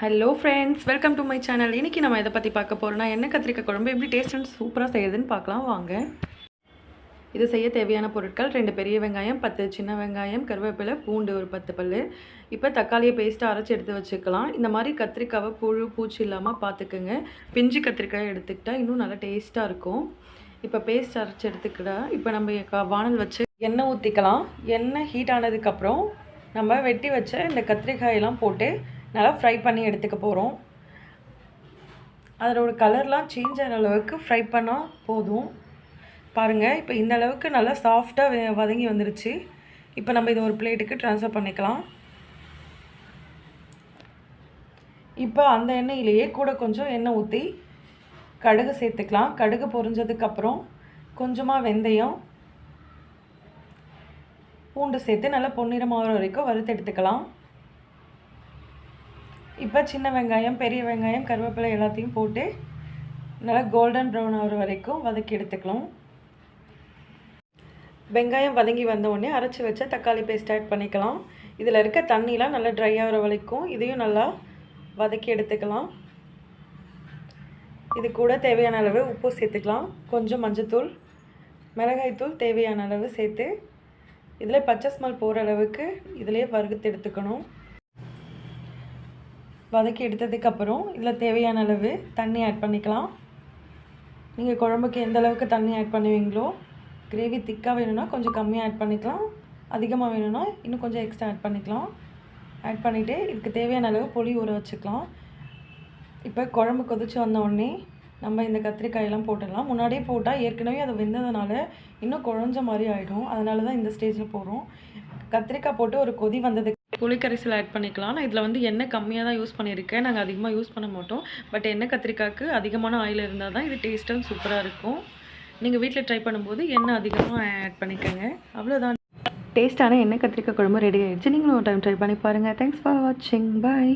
Hello friends welcome to my channel இன்றைக்கி நம்ம இதை பற்றி பார்க்க போகிறோம்னா என்ன கத்திரிக்காய் குழம்பு எப்படி டேஸ்ட் அண்ட் சூப்பராக செய்யுதுன்னு பார்க்கலாம். வாங்க. இது செய்ய தேவையான பொருட்கள் ரெண்டு பெரிய வெங்காயம் பத்து சின்ன வெங்காயம் கருவேப்பிலை பூண்டு ஒரு பத்து பல் இப்போ தக்காளியை பேஸ்ட்டாக அரைச்சி எடுத்து வச்சுக்கலாம். இந்த மாதிரி கத்திரிக்காவை புழு பூச்சி இல்லாமல் பார்த்துக்குங்க. பிஞ்சு கத்திரிக்காய் எடுத்துக்கிட்டால் இன்னும் நல்லா டேஸ்ட்டாக இருக்கும். இப்போ பேஸ்ட் அரைச்சி எடுத்துக்கிட்டா இப்போ நம்ம வானல் வச்சு எண்ணெய் ஊற்றிக்கலாம் எண்ணெய் ஹீட் ஆனதுக்கப்புறம் நம்ம வெட்டி வச்ச இந்த கத்திரிக்காயெல்லாம் போட்டு நல்லா ஃப்ரை பண்ணி எடுத்துக்க போகிறோம் அதோட கலர்லாம் சேஞ்ச் ஆகிற அளவுக்கு ஃப்ரை பண்ணால் போதும். பாருங்கள் இப்போ இந்த அளவுக்கு நல்லா சாஃப்டாக வதங்கி வந்துருச்சு. இப்போ நம்ம இதை ஒரு பிளேட்டுக்கு ட்ரான்ஸ்ஃபர் பண்ணிக்கலாம். இப்போ அந்த எண்ணெயிலேயே கூட கொஞ்சம் எண்ணெய் ஊற்றி கடுகு சேர்த்துக்கலாம். கடுகு பொரிஞ்சதுக்கப்புறம் கொஞ்சமாக வெந்தயம் பூண்டு சேர்த்து நல்லா பொன்னிறமாகற வரைக்கும் வறுத்து எடுத்துக்கலாம். இப்போ சின்ன வெங்காயம் பெரிய வெங்காயம் கருவேப்பிலை எல்லாத்தையும் போட்டு நல்லா கோல்டன் ப்ரௌன் ஆகிற வரைக்கும் வதக்கி எடுத்துக்கலாம். வெங்காயம் வதங்கி வந்தவுடனே அரைச்சி வச்ச தக்காளி பேஸ்ட் ஆட் பண்ணிக்கலாம். இதில் இருக்க தண்ணிலாம் நல்லா ட்ரை ஆகிற வரைக்கும் இதையும் நல்லா வதக்கி எடுத்துக்கலாம். இது கூட தேவையான அளவு உப்பு சேர்த்துக்கலாம். கொஞ்சம் மஞ்சத்தூள் மிளகாய்த்தூள் தேவையான அளவு சேர்த்து இதில் பச்சை ஸ்மெல் போகிற அளவுக்கு இதிலே வறுத்து எடுத்துக்கணும். வதக்கி எடுத்ததுக்கப்புறம் இதில் தேவையான அளவு தண்ணி ஆட் பண்ணிக்கலாம். நீங்கள் குழம்புக்கு எந்த அளவுக்கு தண்ணி ஆட் பண்ணுவீங்களோ கிரேவி திக்காக வேணும்னா கொஞ்சம் கம்மியாக ஆட் பண்ணிக்கலாம். அதிகமாக வேணும்னா இன்னும் கொஞ்சம் எக்ஸ்ட்ரா ஆட் பண்ணிக்கலாம். ஆட் பண்ணிவிட்டு இதுக்கு தேவையான அளவு புளி ஊற வச்சுக்கலாம். இப்போ குழம்பு கொதிச்சு வந்தோடனே நம்ம இந்த கத்திரிக்காயெல்லாம் போட்டுடலாம். முன்னாடியே போட்டால் ஏற்கனவே அது வெந்ததுனால இன்னும் குழஞ்ச மாதிரி ஆகிடும் அதனால தான் இந்த ஸ்டேஜில் போகிறோம் கத்திரிக்காய் போட்டு ஒரு கொதி வந்ததுக்கு புளிக்கரைசல் ஆட் பண்ணிக்கலாம். நான் இதில் வந்து எண்ணெய் கம்மியாக தான் யூஸ் பண்ணியிருக்கேன். நாங்கள் அதிகமாக யூஸ் பண்ண மாட்டோம். பட் எண்ணெய் கத்திரிக்காய்க்கு அதிகமான ஆயில் இருந்தால் தான் இது டேஸ்ட்டும் சூப்பராக இருக்கும். நீங்கள் வீட்டில் ட்ரை பண்ணும்போது எண்ணெய் அதிகமாக ஆட் பண்ணிக்கோங்க. அவ்வளோதான் டேஸ்ட்டான எண்ணெய் கத்திரிக்காய் குழம்பு ரெடி ஆகிடுச்சு நீங்களும் ஒரு டைம் ட்ரை பண்ணி பாருங்கள் தேங்க்ஸ் ஃபார் வாட்சிங் பாய்